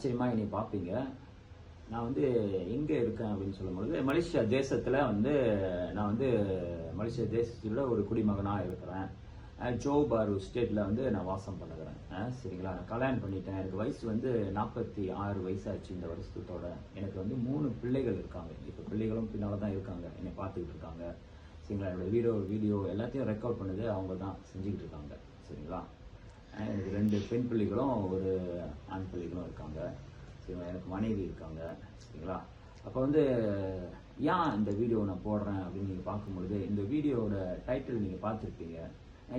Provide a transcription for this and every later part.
ஆச்சரியமாக என்னை பார்ப்பீங்க. நான் வந்து எங்கே இருக்கேன் அப்படின்னு சொல்லும்பொழுது மலேசியா தேசத்தில் வந்து நான் வந்து மலேசியா தேசத்தில் ஒரு குடிமகனாக இருக்கிறேன். ஜோ பாரு ஸ்டேட்டில் வந்து நான் வாசம் பண்ணுகிறேன். சரிங்களா? நான் கல்யாணம் பண்ணிட்டேன். எனக்கு வயசு வந்து நாற்பத்தி ஆறு வயசாச்சு இந்த வருஷத்தோட. எனக்கு வந்து மூணு பிள்ளைகள் இருக்காங்க. இப்போ பிள்ளைகளும் பின்னால் தான் இருக்காங்க. என்னை பார்த்துக்கிட்டு இருக்காங்க. சரிங்களா? என்னோடய வீடியோ வீடியோ எல்லாத்தையும் ரெக்கார்ட் பண்ணது அவங்க தான் செஞ்சுக்கிட்டு இருக்காங்க. சரிங்களா? எனக்கு ரெண்டு பெண் பிள்ளைகளும் ஒரு ஆண் பிள்ளைகளும் இருக்காங்க. எனக்கு மனைவி இருக்காங்க. சரிங்களா? அப்போ வந்து ஏன் இந்த வீடியோ நான் போடுறேன்? அப்படின்னு நீங்கள் பார்க்கும்பொழுது இந்த வீடியோவோட டைட்டில் நீங்கள் பார்த்துருப்பீங்க.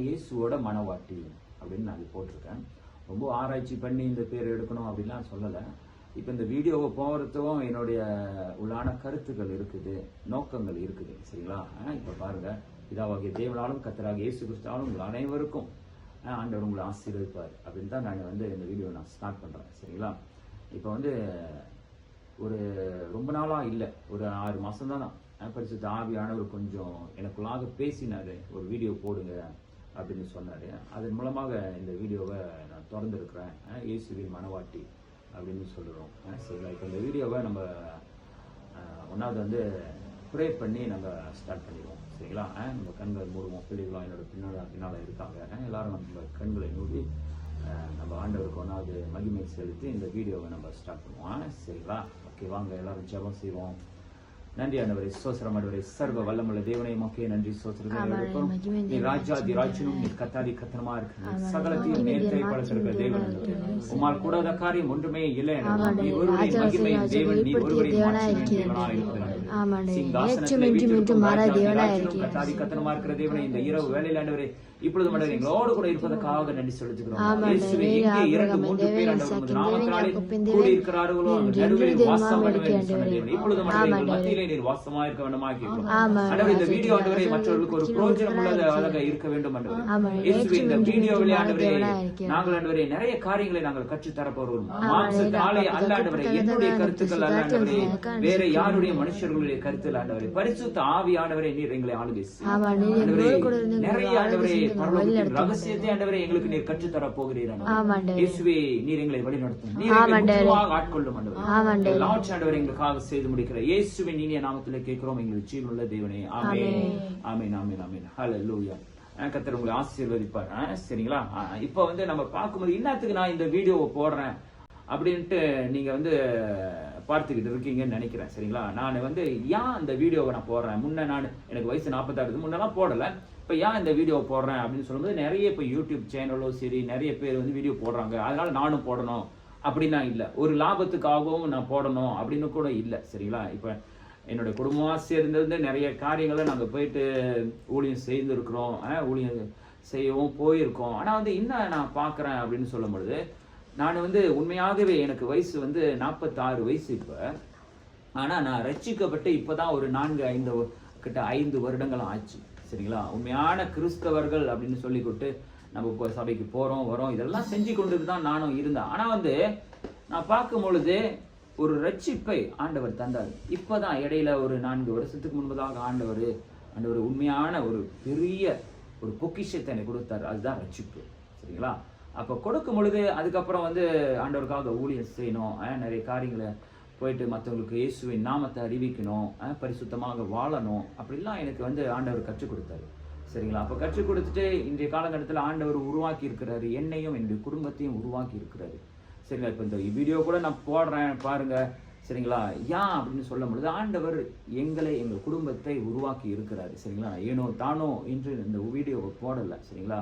இயேசுவோட மனவாட்டி அப்படின்னு நான் போட்டிருக்கேன். ரொம்ப ஆராய்ச்சி பண்ணி இந்த பேர் எடுக்கணும் அப்படின்லாம் சொல்லலை. இப்போ இந்த வீடியோவை போகிறதுக்கும் என்னுடைய உள்ளான கருத்துக்கள் இருக்குது நோக்கங்கள் இருக்குது. சரிங்களா? இப்போ பாருங்க. இதாவாகிய தேவனாலும் கத்தராக இயேசு கிறிஸ்தாலும் உங்கள் அனைவருக்கும் ஆண்டவர் உங்களை ஆசீர்வதிப்பார் அப்படின்னு தான் நான் வந்து இந்த வீடியோ நான் ஸ்டார்ட் பண்ணுறேன் சரிங்களா? இப்போ வந்து ஒரு ரொம்ப நாளாக இல்லை ஒரு ஆறு மாதம் தான்? நான் பரிசுத்த ஆவியானவர் கொஞ்சம் எனக்குள்ளாக பேசினார் ஒரு வீடியோ போடுங்க அப்படின்னு சொன்னார். அதன் மூலமாக இந்த வீடியோவை நான் திறந்துருக்குறேன். இயேசுவின் மனவாட்டி அப்படின்னு சொல்லுறோம் சரிங்களா? இப்போ இந்த வீடியோவை நம்ம ஒன்றாவது வந்து ப்ரே பண்ணி நம்ம ஸ்டார்ட் பண்ணிடுவோம். சரிங்களா? நம்ம கண்களை மூடுவோம். பிள்ளைகளும் என்னோட பின்னால் பின்னால் இருக்காங்க. எல்லாரும் நம்ம கண்களை மூடி நம்ம ஆண்டவருக்கு ஒன்றாவது மகிமை செலுத்தி இந்த வீடியோவை நம்ம ஸ்டார்ட் பண்ணுவோம். சரிங்களா? ஓகே வாங்க எல்லாரும் ஜெபம் செய்வோம். நன்றி ஆண்டவரே. சோசரம் ஆண்டவரே. சர்வ வல்லமுள்ள தேவனை மக்கே நன்றி சோசரம் நீ ராஜாதி ராஜனும் நீ கத்தாதி கத்தனமா இருக்கு சகலத்தையும் நேர்த்தை படைத்திருக்கிற தேவன் உமால் கூடாத காரியம் ஒன்றுமே இல்லை நீ ஒருவரே மகிமை தேவன் நீ ஒருவரே தேவனாய் இருக்கிறாய். சிங்காசனத்திலே வீற்றிருக்கும் ராஜாதி கத்தனமா இருக்கிற தேவனை இந்த இரவு வேளையில் ஆண்டவரே இப்பொழுது எங்களோடு கூட இருப்பதற்காக நன்றி செலுத்துகிறோம் இயேசுவே, எங்கே இரண்டு மூன்று பேர் ஆண்டவர் நாமத்தினாலே கூடி இருக்கிறார்களோ அந்த வாசம். இப்பொழுது எங்கள் ஆமாண்டே. மத்தியிலே நீர் வாசமா இருக்க வேண்டுமா கேட்கிறோம் ஆமாண்டே. ஆண்டவரே, இந்த வீடியோ ஆண்டவரே மற்றவர்களுக்கு ஒரு ராஜனும் பிரயோஜனம் உள்ளதாக. இருக்க வேண்டும் ஆண்டவரே. இயேசுவே, இந்த வீடியோவிலே ஆண்டவரே. நாங்கள் ஆண்டவரே நிறைய காரியங்களை நாங்கள் ஆமாண்டே. மாம்சத்தினாலே அப்பா, அல்ல ஆண்டவரே என்னுடைய கருத்துக்கள் அல்ல ஆண்டவரே வேற யாருடைய மனுஷர்களுடைய கருத்தில் ஆண்டவரே பரிசுத்த ஆவி ஆண்டவரே நீர் எங்களை ஆளுகை நிறைய ஆண்டவரே எங்களை ரகசியத்தை ஆண்டவரே எங்களுக்கு நீர் கற்றுத் தர போகிறீர். இயேசுவே நீர் எங்களை வழிநடத்தும். நீர் எங்களை ஆட்கொள்ளும் ஆண்டவரே. ஆண்டவர். எங்களுக்காக செய்து முடிக்கிற இயேசுவின் இனிய நாமத்திலே கேட்கிறோம். எங்களுக்கு ஜீவனுள்ள தேவனே. ஆமென். ஆமென். ஆமென் ஆமென் ஹalleluya அஹ் கர்த்தர் உங்களை ஆசீர்வதிப்பார். சரிங்களா? இப்போ வந்து நம்ம பார்க்கும்போது இன்னத்துக்கு நான் இந்த வீடியோவை போடுறேன் அப்படின்ட்டு நீங்க வந்து பார்த்துக்கிட்டு இருக்கீங்கன்னு நினைக்கிறேன் சரிங்களா? நான் வந்து ஏன் இந்த வீடியோவை நான் போடுறேன்? முன்ன நான் எனக்கு வயசு நாற்பத்தாறு முன்னெல்லாம் போடலை. இப்போ ஏன் இந்த வீடியோ போடுறேன் அப்படின்னு சொல்லும்போது நிறைய இப்போ யூடியூப் சேனலும் சரி நிறைய பேர் வந்து வீடியோ போடுறாங்க. அதனால நானும் போடணும் அப்படின்னா இல்லை. ஒரு லாபத்துக்காகவும் நான் போடணும் அப்படின்னு கூட இல்லை சரிங்களா? இப்போ என்னுடைய குடும்பமாக சேர்ந்து நிறைய காரியங்களை நாங்கள் போயிட்டு ஊழியம் செய்திருக்கிறோம். ஊழியம் செய்யவும் போயிருக்கோம். ஆனால் வந்து இன்னும் நான் பார்க்குறேன் அப்படின்னு சொல்லும் பொழுது நான் வந்து உண்மையாகவே எனக்கு வயசு வந்து நாற்பத்தாறு வயசு இப்போ. ஆனால் நான் ரட்சிக்கப்பட்டு இப்போ தான் ஒரு நான்கு ஐந்து கிட்ட ஐந்து வருடங்கள் ஆச்சு. சரிங்களா? உண்மையான கிறிஸ்தவர்கள் அப்படின்னு சொல்லிக்கிட்டு நம்ம இப்போ சபைக்கு போகிறோம் வரோம் இதெல்லாம் செஞ்சு கொண்டு தான் நானும் இருந்தேன். ஆனால் வந்து நான் பார்க்கும் பொழுது ஒரு ரட்சிப்பை ஆண்டவர் தந்தார். இப்போ தான் இடையில ஒரு நான்கு வருஷத்துக்கு முன்பதாக ஆண்டவர் ஆண்டவர் உண்மையான ஒரு பெரிய ஒரு பொக்கிஷத்தை எனக்கு கொடுத்தார். அதுதான் ரட்சிப்பு. சரிங்களா? அப்போ கொடுக்கும் பொழுது அதுக்கப்புறம் வந்து ஆண்டவருக்காக ஊழியம் செய்யணும் நிறைய காரியங்களை போயிட்டு மற்றவங்களுக்கு இயேசுவின் நாமத்தை அறிவிக்கணும் பரிசுத்தமாக வாழணும். அப்படிலாம் எனக்கு வந்து ஆண்டவர் கற்றுக் கொடுத்தாரு. சரிங்களா? அப்போ கற்றுக் கொடுத்துட்டு இன்றைய காலகட்டத்தில் ஆண்டவர் உருவாக்கி இருக்கிறாரு. என்னையும் என்னுடைய குடும்பத்தையும் உருவாக்கி இருக்கிறாரு. சரிங்களா? இப்போ இந்த வீடியோ கூட நான் போடுறேன் பாருங்க. சரிங்களா? ஏன் அப்படின்னு சொல்லும் பொழுது ஆண்டவர் எங்களை எங்கள் குடும்பத்தை உருவாக்கி இருக்கிறாரு. சரிங்களா? ஏனோ தானோ என்று இந்த வீடியோவை போடலை. சரிங்களா?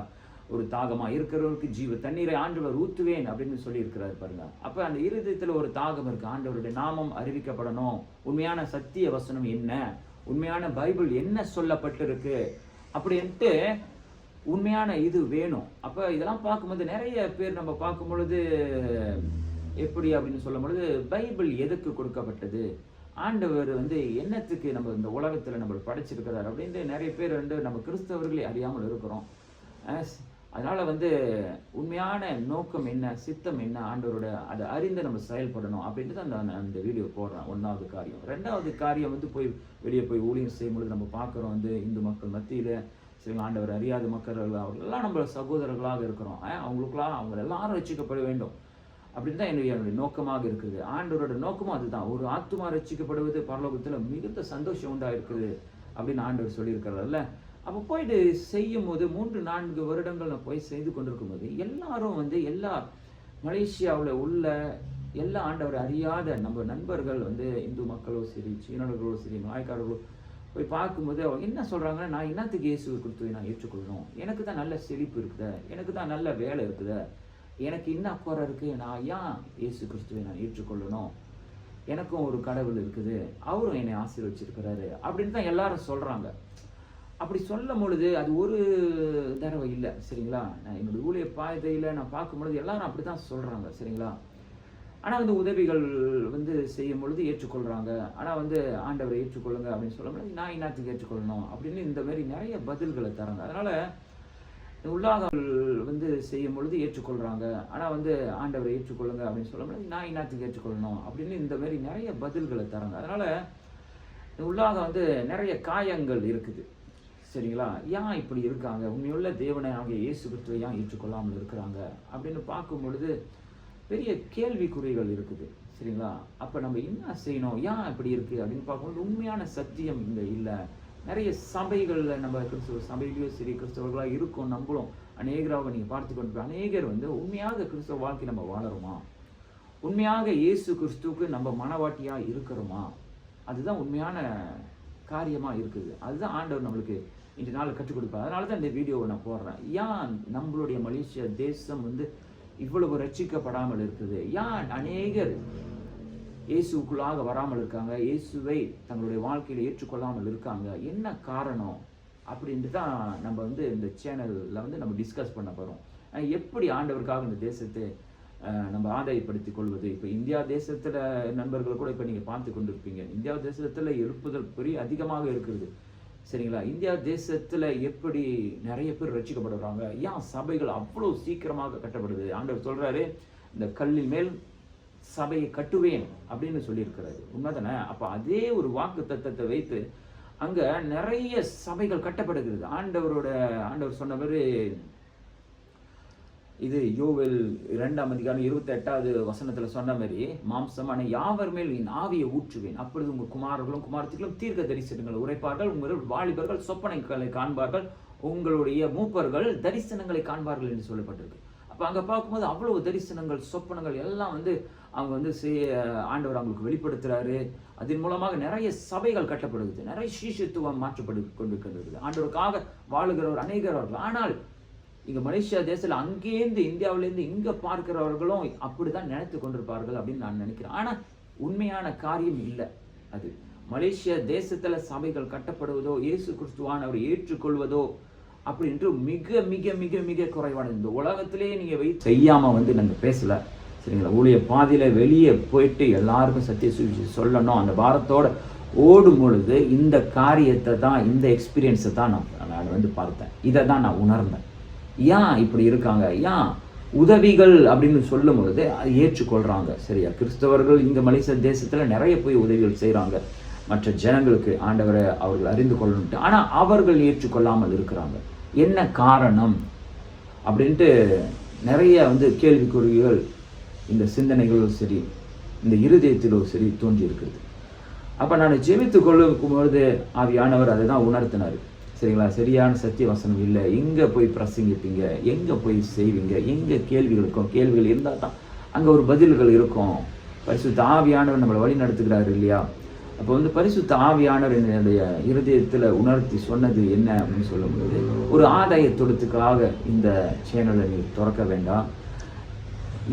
ஒரு தாகமாக இருக்கிறவருக்கு ஜீவ தண்ணீரை ஆண்டவர் ஊற்றுவேன் அப்படின்னு சொல்லியிருக்கிறார் பாருங்க. அப்போ அந்த இருதயத்தில் ஒரு தாகம் இருக்கு. ஆண்டவருடைய நாமம் அறிவிக்கப்படணும். உண்மையான சத்திய வசனம் என்ன? உண்மையான பைபிள் என்ன சொல்லப்பட்டிருக்கு? அப்படின்ட்டு உண்மையான இது வேணும். அப்போ இதெல்லாம் பார்க்கும்போது நிறைய பேர் நம்ம பார்க்கும் பொழுது எப்படி அப்படின்னு சொல்லும் பொழுது பைபிள் எதுக்கு கொடுக்கப்பட்டது? ஆண்டவர் வந்து என்னத்துக்கு நம்ம இந்த உலகத்தில் நம்ம படைச்சிருக்கிறார் அப்படின்ட்டு நிறைய பேர் வந்து நம்ம கிறிஸ்தவர்களே அறியாமல் இருக்கிறோம். அதனால் வந்து உண்மையான நோக்கம் என்ன சித்தம் என்ன ஆண்டவரோட அதை அறிந்து நம்ம செயல்படணும் அப்படின்ட்டு தான் அந்த அந்த வீடியோ போடுறேன் ஒன்றாவது காரியம். ரெண்டாவது காரியம் வந்து போய் வெளியே போய் ஊழியம் செய்யும் பொழுது நம்ம பார்க்குறோம் வந்து இந்து மக்கள் மத்தியில் சில ஆண்டவர் அறியாத மக்கள் அவர்களெல்லாம் நம்ம சகோதரர்களாக இருக்கிறோம். அவங்களுக்குலாம் அவங்க எல்லாரும் ரசிக்கப்பட வேண்டும் அப்படின்னு தான் என்னுடைய என்னுடைய நோக்கமாக இருக்குது. ஆண்டவரோட நோக்கமும் அதுதான். ஒரு ஆத்துமா ரட்சிக்கப்படுவது பரலோகத்தில் மிகுந்த சந்தோஷம் உண்டாக இருக்குது அப்படின்னு ஆண்டவர் சொல்லியிருக்கிறார்ல. அப்போ போயிட்டு செய்யும் போது மூன்று நான்கு வருடங்கள் நான் போய் செய்து கொண்டிருக்கும் போது எல்லாரும் வந்து எல்லா மலேசியாவில் உள்ள எல்லா ஆண்டவர் அறியாத நம்ம நண்பர்கள் வந்து இந்து மக்களோ சரி சீனர்களோ சரி மலாய்க்காரர்களோ போய் பார்க்கும்போது அவங்க என்ன சொல்கிறாங்கன்னா நான் என்னத்துக்கு இயேசு கொடுத்து நான் ஏற்றுக்கொள்ளணும் எனக்கு தான் நல்ல செழிப்பு இருக்குது. எனக்கு தான் நல்ல வேலை இருக்குதே. எனக்கு என்ன குறை இருக்குது நான் ஏன் இயேசு கிறிஸ்துவை நான் ஏற்றுக்கொள்ளணும்? எனக்கும் ஒரு கடவுள் இருக்குது. அவரும் என்னை ஆசீர்வச்சிருக்கிறாரு. அப்படின்னு தான் எல்லாரும் சொல்கிறாங்க அப்படி சொல்லும் பொழுது அது ஒரு தடவை இல்லை சரிங்களா? நான் என்னுடைய ஊழிய பாதையில் நான் பார்க்கும் பொழுது எல்லாரும் அப்படி தான் சொல்கிறாங்க சரிங்களா? ஆனால் வந்து உதவிகள் வந்து செய்யும் பொழுது ஏற்றுக்கொள்கிறாங்க ஆனால் வந்து ஆண்டவரை ஏற்றுக்கொள்ளுங்க அப்படின்னு சொல்லும் பொழுது நான் இன்னாத்துக்கு ஏற்றுக்கொள்ளணும் அப்படின்னு இந்த மாதிரி நிறைய பதில்களை தராங்க. அதனால் உள்ளாகல் வந்து செய்யும் பொழுது ஏற்றுக்கொள்கிறாங்க ஆனால் வந்து ஆண்டவரை ஏற்றுக்கொள்ளுங்க அப்படின்னு சொல்லும் பொழுது நான் இன்னாத்துக்கு ஏற்றுக்கொள்ளணும் அப்படின்னு இந்த மாதிரி நிறைய பதில்களை தராங்க. அதனால் உள்ளாக வந்து நிறைய காயங்கள் இருக்குது. சரிங்களா? ஏன் இப்படி இருக்காங்க? உண்மையுள்ள தேவனை ஆகிய இயேசு கிறிஸ்துவை ஏன் ஏற்றுக்கொள்ளாமல் இருக்கிறாங்க? அப்படின்னு பார்க்கும் பொழுது பெரிய கேள்விக்குறிகள் இருக்குது சரிங்களா? அப்போ நம்ம என்ன செய்யணும்? ஏன் இப்படி இருக்குது அப்படின்னு பார்க்கும்போது உண்மையான சத்தியம் இங்கே இல்லை. நிறைய சபைகளில் நம்ம கிறிஸ்துவ சபையிலையும் சரி கிறிஸ்தவர்களாக இருக்கும் நம்மளும் அநேகராக நீங்கள் பார்த்து கொண்டு அநேகர் வந்து உண்மையாக கிறிஸ்தவ வாழ்க்கை நம்ம வாழறோமா? உண்மையாக இயேசு கிறிஸ்துவுக்கு நம்ம மனவாட்டியாக இருக்கிறோமா? அதுதான் உண்மையான காரியமாக இருக்குது. அதுதான் ஆண்டவர் நம்மளுக்கு இன்று நாள் கற்றுக் கொடுப்பார். அதனால தான் இந்த வீடியோவை நான் போடுறேன். ஏன் நம்மளுடைய மலேசியா தேசம் வந்து இவ்வளவு ரட்சிக்கப்படாமல் இருக்குது? ஏன் அநேகர் இயேசுக்குள்ளாக வராமல் இருக்காங்க? இயேசுவை தங்களுடைய வாழ்க்கையில் ஏற்றுக்கொள்ளாமல் இருக்காங்க? என்ன காரணம்? அப்படின்ட்டு தான் நம்ம வந்து இந்த சேனலில் வந்து நம்ம டிஸ்கஸ் பண்ண போகிறோம் எப்படி ஆண்டவருக்காக இந்த தேசத்தை நம்ம ஆதாயப்படுத்திக் கொள்வது. இப்போ இந்தியா தேசத்தில் நண்பர்கள் கூட இப்போ நீங்கள் பார்த்து கொண்டிருப்பீங்க. இந்தியா தேசத்தில் எழுப்புதல் பெரிய அதிகமாக இருக்கிறது. சரிங்களா? இந்தியா தேசத்தில் எப்படி நிறைய பேர் ரசிக்கப்படுறாங்க? ஏன் சபைகள் அவ்வளோ சீக்கிரமாக கட்டப்படுது? ஆண்டவர் சொல்கிறாரு இந்த கல்லின் மேல் சபையை கட்டுவேன் அப்படின்னு சொல்லியிருக்கிறாரு. உண்மைதானே? அப்போ அதே ஒரு வாக்கு தத்துவத்தை வைத்து அங்கே நிறைய சபைகள் கட்டப்படுகிறது. ஆண்டவரோட ஆண்டவர் சொன்ன மாதிரி இது யோவில் இரண்டாம் அதிகாரம் இருபத்தி எட்டாவது வசனத்தில் சொன்ன மாதிரி மாம்சமான யாவர் மேல் என் ஆவியை ஊற்றுவேன்? அப்பொழுது உங்கள் குமாரர்களும் குமாரத்திகளும் தீர்க்க தரிசனங்கள் உரைப்பார்கள் உங்கள் வாலிபர்கள் சொப்பனைகளை காண்பார்கள் உங்களுடைய மூப்பர்கள் தரிசனங்களை காண்பார்கள் என்று சொல்லப்பட்டிருக்கு. அப்போ அங்கே பார்க்கும்போது அவ்வளவு தரிசனங்கள் சொப்பனங்கள் எல்லாம் வந்து அவங்க வந்து செய்ய ஆண்டவர் அவங்களுக்கு வெளிப்படுத்துறாரு. அதன் மூலமாக நிறைய சபைகள் கட்டப்படுகிறது. நிறைய சீஷத்துவம் மாற்றப்பட்டு கொண்டிருக்கிறது ஆண்டவருக்காக வாழுகிறவர் அநேகர் ஆனால் இங்கே மலேசியா தேசத்தில் அங்கேருந்து இந்தியாவிலேருந்து இங்கே பார்க்கிறவர்களும் அப்படிதான் நினைத்து கொண்டிருப்பார்கள் அப்படின்னு நான் நினைக்கிறேன். ஆனால் உண்மையான காரியம் இல்லை அது. மலேசியா தேசத்தில் சபைகள் கட்டப்படுவதோ இயேசு கிறிஸ்துவானவர் ஏற்றுக்கொள்வதோ அப்படின்ட்டு மிக மிக மிக மிக குறைவானது. இந்த உலகத்திலேயே நீங்கள் வை செய்யாமல் வந்து நாங்கள் பேசல. சரிங்களா? ஊழிய பாதியில் வெளியே போயிட்டு எல்லாருக்கும் சத்திய சுவிசேஷம் சொல்லணும். அந்த பாரத்தோட ஓடும் பொழுது இந்த காரியத்தை தான் இந்த எக்ஸ்பீரியன்ஸை தான் நான் நான் வந்து பார்த்தேன். இதை தான் நான் உணர்ந்தேன். ஏன் இப்படி இருக்காங்க. ஏன் உதவிகள் அப்படின்னு சொல்லும் பொழுது அதை ஏற்றுக்கொள்கிறாங்க சரியா? கிறிஸ்தவர்கள் இந்த மலேசிய தேசத்தில் நிறைய போய் உதவிகள் செய்கிறாங்க மற்ற ஜனங்களுக்கு ஆண்டவரை அவர்கள் அறிந்து கொள்ளணும்ட்டு. ஆனால் அவர்கள் ஏற்றுக்கொள்ளாமல் இருக்கிறாங்க. என்ன காரணம்? அப்படின்ட்டு நிறைய வந்து கேள்விக்குறிகள் இந்த சிந்தனைகளும் சரி இந்த இருதயத்திலும் சரி தோன்றி இருக்கிறது நான் ஜெபித்து கொள்ளும் பொழுது ஆவியானவர் அதை தான் உணர்த்தினார். சரிங்களா? சரியான சத்திய வசனம் இல்லை. எங்கே போய் பிரசங்கிப்பீங்க? எங்கே போய் செய்வீங்க? எங்கே கேள்விகள் இருக்கும்? கேள்விகள் இருந்தால் தான் அங்கே ஒரு பதில்கள் இருக்கும். பரிசுத்த ஆவியானவர் நம்மளை வழி நடத்துகிறாரு இல்லையா? அப்போ வந்து பரிசுத்த ஆவியானவர் என்னுடைய இருதயத்தில் உணர்த்தி சொன்னது என்ன அப்படின்னு சொல்லும்போது ஒரு ஆதாய தொடுத்துக்காக இந்த சேனலை நீ திறக்க வேண்டாம்.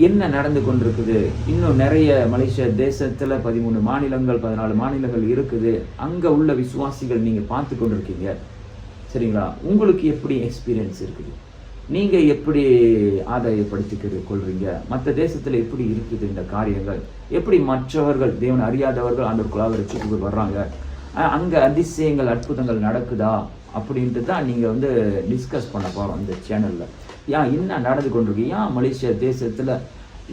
என்ன நடந்து கொண்டிருக்குது? இன்னும் நிறைய மலேசிய தேசத்தில் பதிமூணு மாநிலங்கள் பதினாலு மாநிலங்கள் இருக்குது. அங்கே உள்ள விசுவாசிகள் நீங்கள் பார்த்து கொண்டிருக்கீங்க. சரிங்களா? உங்களுக்கு எப்படி எக்ஸ்பீரியன்ஸ் இருக்குது? நீங்கள் எப்படி ஆதாயப்படுத்திக்கிறது கொள்றீங்க? மற்ற தேசத்தில் எப்படி இருக்குது இந்த காரியங்கள்? எப்படி மற்றவர்கள் தேவன் அறியாதவர்கள் ஆண்டவருக்குள்ளாக ரட்சிக்கு வர்றாங்க? அங்கே அதிசயங்கள் அற்புதங்கள் நடக்குதா? அப்படின்ட்டு தான் நீங்கள் வந்து டிஸ்கஸ் பண்ண போகிறோம் இந்த சேனலில் ஏன் என்ன நடந்து கொண்டிருக்கு? ஏன் மலேசியா தேசத்தில்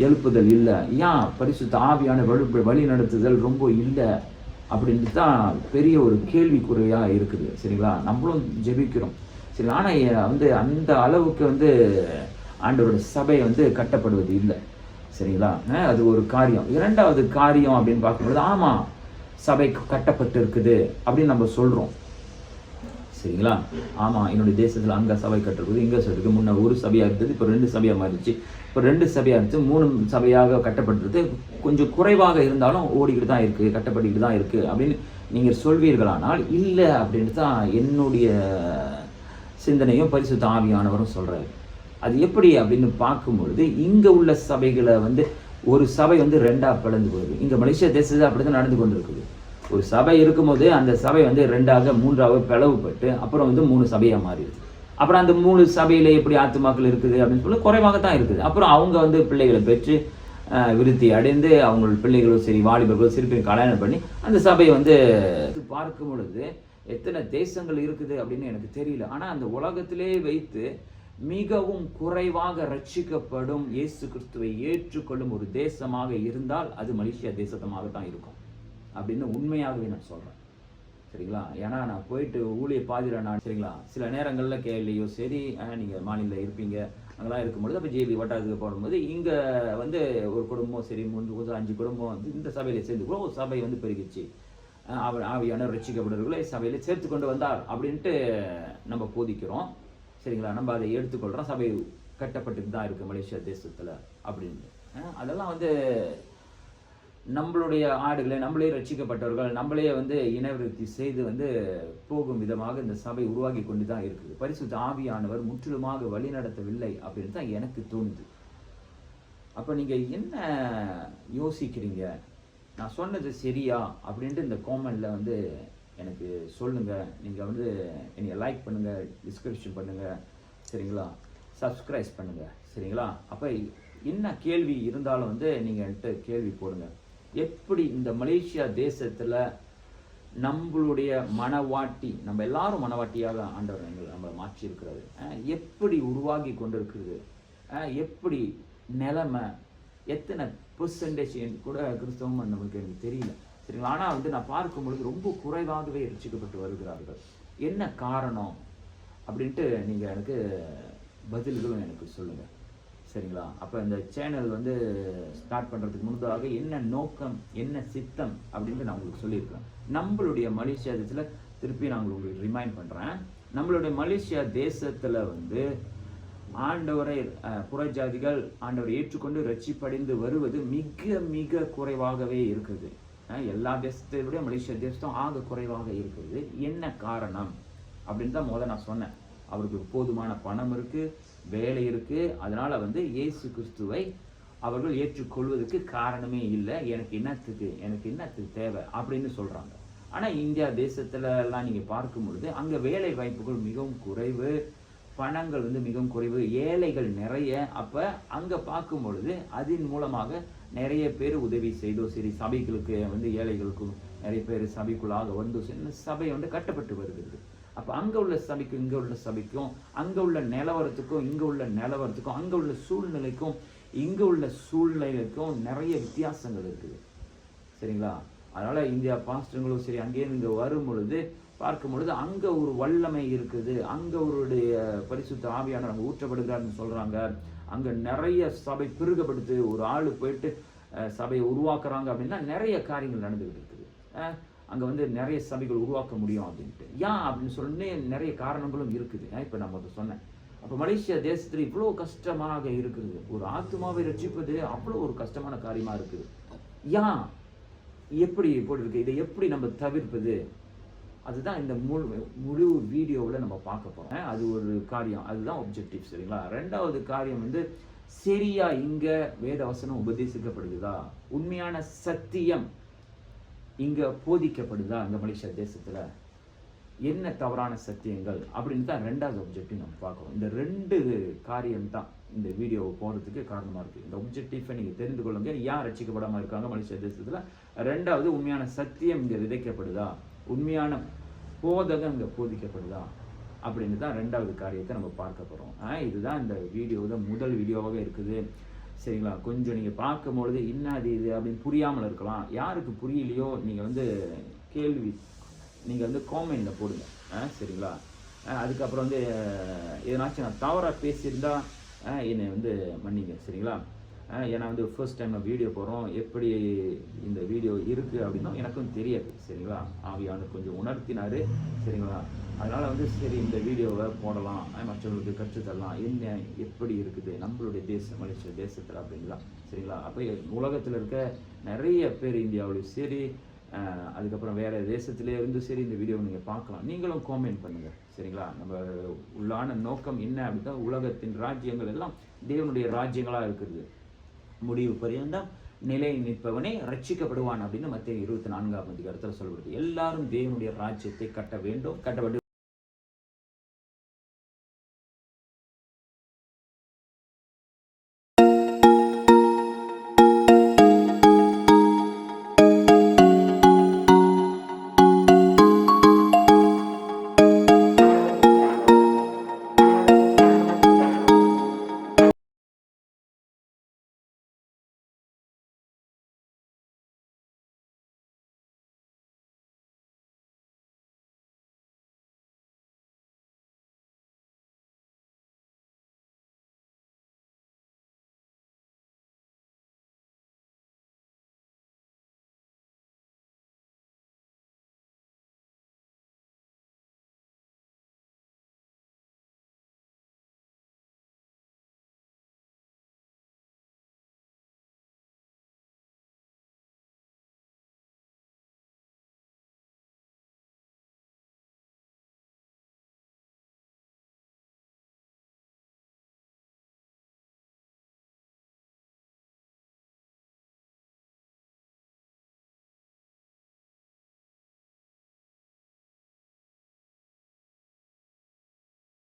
எழுப்புதல் இல்லை? ஏன் பரிசுத்த ஆவியான வழி வழி நடத்துதல் ரொம்ப இல்லை? அப்படின்ட்டு தான் பெரிய ஒரு கேள்விக்குறையாக இருக்குது சரிங்களா? நம்மளும் ஜெபிக்கிறோம். சரி ஆனால் வந்து அந்த அளவுக்கு வந்து ஆண்டோட சபை வந்து கட்டப்படுவது இல்லை சரிங்களா? அது ஒரு காரியம். இரண்டாவது காரியம் அப்படின்னு பார்க்கும்போது ஆமாம் சபை கட்டப்பட்டு இருக்குது அப்படின்னு நம்ம சொல்கிறோம் சரிங்களா? ஆமாம் என்னுடைய தேசத்தில் அங்கே சபை கட்டுறது இங்கே இருக்கு முன்னே ஒரு சபையாக இருந்தது இப்போ ரெண்டு சபையாக மாறிடுச்சு. இப்போ ரெண்டு சபையாக இருந்துச்சு மூணு சபையாக கட்டப்பட்டிருக்கு. கொஞ்சம் குறைவாக இருந்தாலும் ஓடிக்கிட்டு தான் இருக்குது கட்டப்பட்டுக்கிட்டு தான் இருக்குது அப்படின்னு நீங்கள் சொல்வீர்களானால் இல்லை அப்படின்ட்டு தான் என்னுடைய சிந்தனையும் பரிசுத்த ஆவியானவரும் சொல்கிறார் அது எப்படி அப்படின்னு பார்க்கும்பொழுது இங்கே உள்ள சபைகளை வந்து ஒரு சபை வந்து ரெண்டாக பிளந்து போகுது. இங்கே மலேசியா தேசத்தில் அப்படிதான் நடந்து கொண்டு இருக்குது ஒரு சபை இருக்கும்போது அந்த சபை வந்து ரெண்டாக மூன்றாக பிளவுபட்டு அப்புறம் வந்து மூணு சபையாக மாறிடுது. அப்புறம் அந்த மூணு சபையில் எப்படி ஆத்துமாக்கள் இருக்குது அப்படின்னு சொல்லி குறைவாக தான் இருக்குது. அப்புறம் அவங்க வந்து பிள்ளைகளை பெற்று விருத்தி அடைந்து அவங்களோட பிள்ளைகளும் சரி வாலிபர்களும் சிறுப்பி கல்யாணம் பண்ணி அந்த சபையை வந்து பார்க்கும் பொழுது எத்தனை தேசங்கள் இருக்குது அப்படின்னு எனக்கு தெரியல. ஆனால் அந்த உலகத்திலே வைத்து மிகவும் குறைவாக ரட்சிக்கப்படும் இயேசு கிறிஸ்துவை ஏற்றுக்கொள்ளும் ஒரு தேசமாக இருந்தால் அது மலேசியா தேசத்தமாக தான் இருக்கும் அப்படின்னு உண்மையாகவே நான் சொல்கிறேன் சரிங்களா? ஏன்னா நான் போயிட்டு ஊழிய பாதிர நான் சரிங்களா? சில நேரங்களில் கேள்வியோ சரி நீங்கள் மாநிலத்தில் மாநில இருப்பீங்க. அங்கெல்லாம் இருக்கும்பொழுது அப்போ ஜேபி வட்டாரத்துக்கு போடும்போது இங்கே வந்து ஒரு குடும்பம் சரி மூன்று ஒரு அஞ்சு குடும்பம் வந்து இந்த சபையில் சேர்ந்து கூட ஒரு சபை வந்து பெருகிச்சு. அவர் ஆவியான ரட்சிக்கப்படுறவர்களை சபையில் சேர்த்து கொண்டு வந்தார் அப்படின்ட்டு நம்ம போதிக்கிறோம். சரிங்களா? நம்ம அதை எடுத்துக்கொள்கிறோம் சபை கட்டப்பட்டு தான் இருக்குது மலேசியா தேசத்தில் அப்படின்னு. அதெல்லாம் வந்து நம்மளுடைய ஆடுகளை நம்மளே ரட்சிக்கப்பட்டவர்கள் நம்மளே வந்து இனவிருத்தி செய்து வந்து போகும் விதமாக இந்த சபை உருவாகி கொண்டு தான் இருக்குது. பரிசுத்த ஆவியானவர் முற்றிலுமாக வழி நடத்தவில்லை அப்படின்னு தான் எனக்கு தோணுது. அப்போ நீங்கள் என்ன யோசிக்கிறீங்க? நான் சொன்னது சரியா? அப்படின்ட்டு இந்த காமெண்டில் வந்து எனக்கு சொல்லுங்கள் நீங்கள் வந்து என்னை லைக் பண்ணுங்கள் டிஸ்கிரிப்ஷன் பண்ணுங்கள் சரிங்களா? சப்ஸ்கிரைப் பண்ணுங்கள் சரிங்களா? அப்போ என்ன கேள்வி இருந்தாலும் வந்து நீங்கள் என்கிட்ட கேள்வி போடுங்க. எப்படி இந்த மலேசியா தேசத்தில் நம்மளுடைய மனவாட்டி நம்ம எல்லாரும் மனவாட்டியாக ஆண்டவர் எங்களை நம்மளை மாற்றிருக்கிறது எப்படி உருவாகி கொண்டிருக்கிறது? எப்படி நிலைமை? எத்தனை பெர்சன்டேஜ் கூட கிறிஸ்தவம் நம்மளுக்கு எனக்கு தெரியல. சரிங்களா? ஆனால் வந்து நான் பார்க்கும் பொழுது ரொம்ப குறைவாகவே எரிச்சிக்கப்பட்டு வருகிறார்கள். என்ன காரணம்? அப்படின்ட்டு நீங்கள் எனக்கு பதில்களும் எனக்கு சொல்லுங்கள் சரிங்களா? அப்போ இந்த சேனல் வந்து ஸ்டார்ட் பண்ணுறதுக்கு முன்னதாக என்ன நோக்கம் என்ன சித்தம் அப்படின்ட்டு நான் உங்களுக்கு சொல்லியிருக்கேன் நம்மளுடைய மலேசியா தேசத்தில் திருப்பி நான் உங்களுக்கு ரிமைண்ட் பண்ணுறேன் நம்மளுடைய மலேசியா தேசத்தில் வந்து ஆண்டவரை புறஜாதிகள் ஆண்டவரை ஏற்றுக்கொண்டு ரட்சிப்படைந்து வருவது மிக மிக குறைவாகவே இருக்குது. எல்லா தேசத்தை விட மலேசியா தேசத்தும் ஆக குறைவாக இருக்குது. என்ன காரணம்? அப்படின்னு தான் முதல்ல நான் சொன்னேன். அவருக்கு போதுமான பணம் இருக்குது வேலை இருக்குது அதனால் வந்து இயேசு கிறிஸ்துவை அவர்கள் ஏற்றுக்கொள்வதற்கு காரணமே இல்லை. எனக்கு என்னத்துக்கு எனக்கு என்னத்துக்கு தேவை அப்படின்னு சொல்கிறாங்க ஆனால் இந்தியா தேசத்துலலாம் நீங்கள் பார்க்கும் பொழுது அங்கே வேலை வாய்ப்புகள் மிகவும் குறைவு. பணங்கள் வந்து மிகவும் குறைவு. ஏழைகள் நிறைய. அப்போ அங்கே பார்க்கும் பொழுது அதன் மூலமாக நிறைய பேர் உதவி செய்தோ சரி சபைகளுக்கு வந்து ஏழைகளுக்கும் நிறைய பேர் சபைக்குள்ளாக வந்து சரி, சபை வந்து கட்டப்பட்டு வருகிறது. அப்போ அங்கே உள்ள சபைக்கும் இங்கே உள்ள சபைக்கும் அங்கே உள்ள நிலவரத்துக்கும் இங்கே உள்ள நிலவரத்துக்கும் அங்கே உள்ள சூழ்நிலைக்கும் இங்கே உள்ள சூழ்நிலைக்கும் நிறைய வித்தியாசங்கள் இருக்குது. சரிங்களா? அதனால் இந்தியா பாஸ்டர்களும் சரி அங்கேயிருந்து இங்கே வரும் பொழுது பார்க்கும் பொழுது அங்கே ஒரு வல்லமை இருக்குது. அங்கே அவருடைய பரிசுத்த ஆவியான அங்கே ஊற்றப்படுகிறார்னு சொல்கிறாங்க அங்கே நிறைய சபை பெருகப்படுத்து ஒரு ஆள் போயிட்டு சபையை உருவாக்குறாங்க அப்படின்னா நிறைய காரியங்கள் நடந்துகிட்டு இருக்குது. அங்கே வந்து நிறைய சபைகள் உருவாக்க முடியும் அப்படின்ட்டு. ஏன் அப்படின்னு சொல்லி நிறைய காரணங்களும் இருக்குது. அஹ், இப்போ நம்ம அதை சொன்னேன். அப்போ மலேசியா தேசத்தில் இவ்வளோ கஷ்டமாக இருக்குது. ஒரு ஆத்மாவை ரட்சிப்பது அவ்வளோ ஒரு கஷ்டமான காரியமாக இருக்குது. ஏன் எப்படி போட்டிருக்கு இதை எப்படி நம்ம தவிர்ப்பது? அதுதான் இந்த முழு முழு வீடியோவில் நம்ம பார்க்க போகிறோம் அது ஒரு காரியம். அதுதான் ஒப்ஜெக்டிவ் சரிங்களா? ரெண்டாவது காரியம் வந்து சரியா இங்கே வேத வசனம் உபதேசிக்கப்படுகிறதா? உண்மையான சத்தியம். இங்கே போதிக்கப்படுதா இந்த மலேசியா தேசத்தில்? என்ன தவறான சத்தியங்கள்? அப்படின்னு தான் ரெண்டாவது அப்ஜெக்டிவ் நம்ம பார்க்குறோம் இந்த ரெண்டு காரியம் தான் இந்த வீடியோவை போகிறதுக்கு காரணமாக இருக்குது இந்த அப்ஜெக்டிவை நீங்கள் தெரிந்து கொள்ளுங்க. ஏன் ரசிக்கப்படாமல் இருக்காங்க மலேசியா தேசத்தில்? ரெண்டாவது உண்மையான சத்தியம் இங்கே விதைக்கப்படுதா? உண்மையான போதகம் இங்கே போதிக்கப்படுதா? அப்படின்னு தான் ரெண்டாவது காரியத்தை நம்ம பார்க்க போகிறோம் இதுதான் இந்த வீடியோவில் முதல் வீடியோவாக இருக்குது. சரிங்களா? கொஞ்சம் நீங்கள் பார்க்கும் பொழுது என்ன அது இது அப்படின்னு புரியாமல் இருக்கலாம். யாருக்கு புரியலையோ நீங்கள் வந்து கேள்வி நீங்கள் வந்து காமெண்ட்ல போடுங்க. ஆ, சரிங்களா? அதுக்கப்புறம் வந்து எதனாச்சும் நான் தவறாக பேசியிருந்தால் என்னை வந்து மன்னிங்க சரிங்களா? ஏன்னா வந்து ஃபர்ஸ்ட் டைம் நான் வீடியோ போகிறோம் எப்படி இந்த வீடியோ இருக்குது அப்படின்னும் எனக்கும் தெரியாது சரிங்களா? ஆவியானு கொஞ்சம் உணர்த்தினாரு சரிங்களா? அதனால் வந்து சரி இந்த வீடியோவை போடலாம். மற்றவங்களுக்கு கற்றுத்தரலாம். என்ன எப்படி இருக்குது? நம்மளுடைய தேசம் மலேசிய தேசத்தில் அப்படிங்களா சரிங்களா? அப்போ உலகத்தில் இருக்க நிறைய பேர் இந்தியாவிலையும் சரி அதுக்கப்புறம் வேறு தேசத்திலே இருந்து சரி இந்த வீடியோவை நீங்கள் பார்க்கலாம். நீங்களும் காமெண்ட் பண்ணுங்கள் சரிங்களா? நம்ம உள்ளான நோக்கம் என்ன அப்படின்னா உலகத்தின் ராஜ்யங்கள் எல்லாம் தேவனுடைய ராஜ்யங்களாக இருக்குது முடிவு பரியந்தம் நிலை நிற்பவனே ரட்சிக்கப்படுவான் அப்படின்னு மத்திய இருபத்தி நான்காம் அதிகாரத்தில் சொல்லப்படுது எல்லாரும் தேவனுடைய ராஜ்யத்தை கட்ட வேண்டும் கட்டப்பட்டு